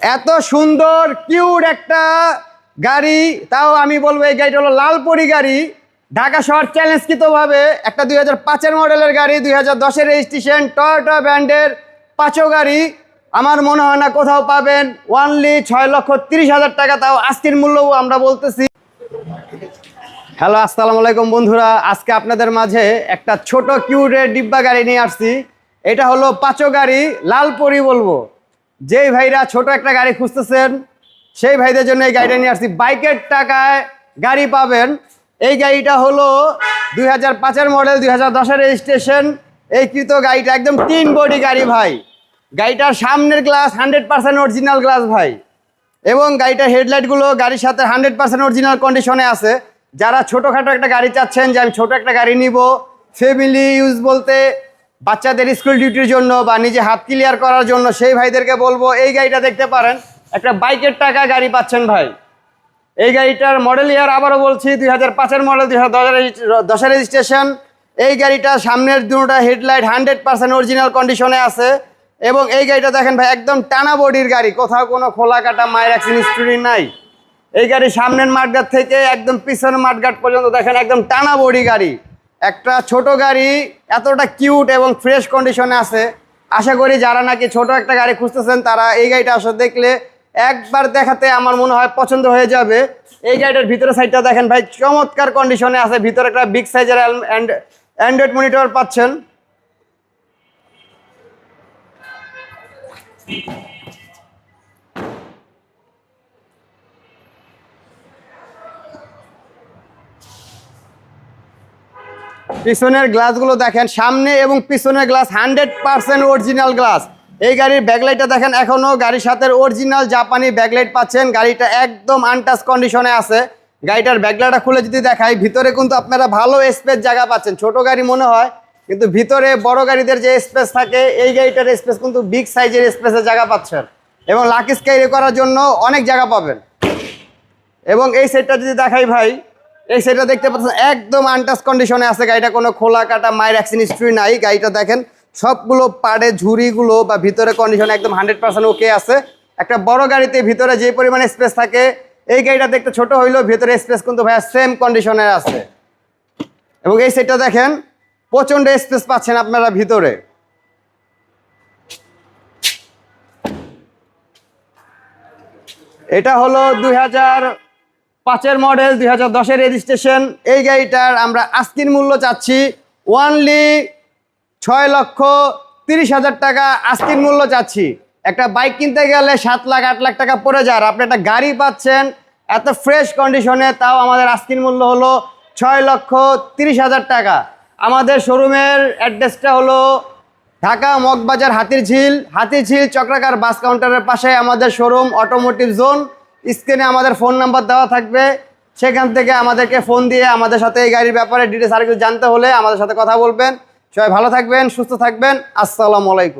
এত সুন্দর কিউট একটা গাড়ি। তাও আমি বলব এই গাড়িটা হলো লালপরি গাড়ি। ঢাকা শহর চ্যালেঞ্জকৃতভাবে একটা দুই হাজার পাঁচের মডেলের গাড়ি, দুই হাজার দশের রেজিস্ট্রেশন টয়োটা ব্র্যান্ডের পাঁচও গাড়ি। আমার মনে হয় না কোথাও পাবেন। ওয়ানলি ছয় লক্ষ তিরিশ হাজার টাকা তাও আজকের মূল্যও আমরা বলতেছি। হ্যালো আসসালামু আলাইকুম বন্ধুরা। আজকে আপনাদের মাঝে একটা ছোট কিউটের ডিব্বা গাড়ি নিয়ে আসছি। এটা হলো পাঁচো গাড়ি, লালপরি বলব। যেই ভাইরা ছোট একটা গাড়ি খুঁজতেছেন, সেই ভাইদের জন্য এই গাড়িটা নিয়ে আসছি। বাইকের টাকায় গাড়ি পাবেন। এই গাড়িটা হলো দুই হাজার পাঁচের মডেল দুই হাজার দশের রেজিস্ট্রেশন এই কৃত গাড়িটা একদম তিন বডি গাড়ি ভাই। গাড়িটার সামনের glass hundred percent original glass ভাই। এবং গাড়িটার হেডলাইটগুলো গাড়ির সাথে হান্ড্রেড পার্সেন্ট অরিজিনাল কন্ডিশনে আছে। যারা ছোটোখাটো একটা গাড়ি চাচ্ছেন যে আমি ছোটো একটা গাড়ি নিব ফ্যামিলি ইউজ বলতে বাচ্চাদের স্কুল ডিউটির জন্য বা নিজে হাত ক্লিয়ার করার জন্য সেই ভাইদেরকে বলব, এই গাড়িটা দেখতে পারেন। একটা বাইকের টাকা গাড়ি পাচ্ছেন ভাই। এই গাড়িটার মডেল ইয়ার আবারও বলছি, দুই হাজার পাঁচের মডেল দুই হাজার দশের রেজিস্ট্রেশন এই গাড়িটা সামনের দুটা হেডলাইট হান্ড্রেড পার্সেন্ট অরিজিনাল কন্ডিশনে আছে। এবং এই গাড়িটা দেখেন ভাই, একদম টানা বডির গাড়ি, কোথাও কোনো খোলা কাটা মায়ের অ্যাক্সিডেন্ট হিস্ট্রি নাই। এই গাড়ি সামনের মাঠঘাট থেকে একদম পিছনের মাঠগাট পর্যন্ত দেখেন, একদম টানা বডি গাড়ি। একটা ছোট গাড়ি এতটা কিউট এবং ফ্রেশ কন্ডিশনে আছে। আশা করি যারা নাকি ছোট একটা গাড়ি খুঁজতেছেন, তারা এই গাড়িটা আসলে দেখলে একবার দেখাতে আমার মনে হয় পছন্দ হয়ে যাবে। এই গাড়িটার ভিতরে সাইডটা দেখেন ভাই, চমৎকার কন্ডিশনে আছে। ভিতরে একটা বিগ সাইজের অ্যান্ড্রয়েড মনিটর পাচ্ছেন। পিছনের গ্লাসগুলো দেখেন সামনে এবং পিছনের glass hundred percent original glass. এই গাড়ির ব্যাকলাইটটা দেখেন, এখনও গাড়ির সাথে অরিজিনাল জাপানি ব্যাকলাইট পাচ্ছেন। গাড়িটা একদম আনটাচ কন্ডিশনে আছে। গাড়িটার ব্যাকলাইটটা খুলে যদি দেখাই, ভিতরে কিন্তু আপনারা ভালো স্পেস জায়গা পাচ্ছেন। ছোট গাড়ি মনে হয়, কিন্তু ভিতরে বড় গাড়িদের যে স্পেস থাকে, এই গাড়িটার স্পেস কিন্তু বিগ সাইজের স্পেসের জায়গা পাচ্ছেন। এবং লাকিস ক্যারি করার জন্য অনেক জায়গা পাবেন। এবং এই সেটটা যদি দেখাই ভাই এই সেটা দেখতে পাচ্ছেন, একদম আনটাচ কন্ডিশনে আছে গাড়িটা, কোনো খোলা কাটা মায়ের অ্যাক্সিডেন্ট হিস্ট্রি নাই। গাড়িটা দেখেন, সবগুলো পাড়ে ঝুড়িগুলো বা ভিতরে কন্ডিশন একদম হান্ড্রেড পার্সেন্ট ওকে আছে। একটা বড় গাড়িতে ভিতরে যে পরিমাণে স্পেস থাকে, এই গাড়িটা দেখতে ছোট হইলেও ভিতরে স্পেস কিন্তু ভাইয়া সেম কন্ডিশনে আছে। এবং এই সেটটা দেখেন, প্রচণ্ড স্পেস পাচ্ছেন আপনারা ভিতরে। এটা হলো দুই হাজার পাঁচের মডেল দুই হাজার দশের রেজিস্ট্রেশন এই গাড়িটার আমরা আস্কিন মূল্য চাচ্ছি ওয়ানলি ছয় লক্ষ তিরিশ হাজার টাকা আস্কিন মূল্য চাচ্ছি। একটা বাইক কিনতে গেলে সাত লাখ, আট লাখ টাকা পড়ে যায় আপনি একটা গাড়ি পাচ্ছেন, এত ফ্রেশ কন্ডিশনে তাও আমাদের আস্কিন মূল্য হলো ছয় লক্ষ তিরিশ হাজার টাকা। আমাদের শোরুমের অ্যাড্রেসটা হলো ঢাকা মগবাজার হাতির ঝিল হাতির ঝিল চক্রাকার বাস কাউন্টারের পাশে আমাদের শোরুম অটোমোটিভ জোন স্ক্রিনে আমাদের ফোন নাম্বার দেওয়া থাকবে। সেখান থেকে আমাদেরকে ফোন দিয়ে আমাদের সাথে এই গাড়ির ব্যাপারে ডিটেলস আর কিছু জানতে হলে আমাদের সাথে কথা বলবেন। সবাই ভালো থাকবেন, সুস্থ থাকবেন। আসসালামু আলাইকুম।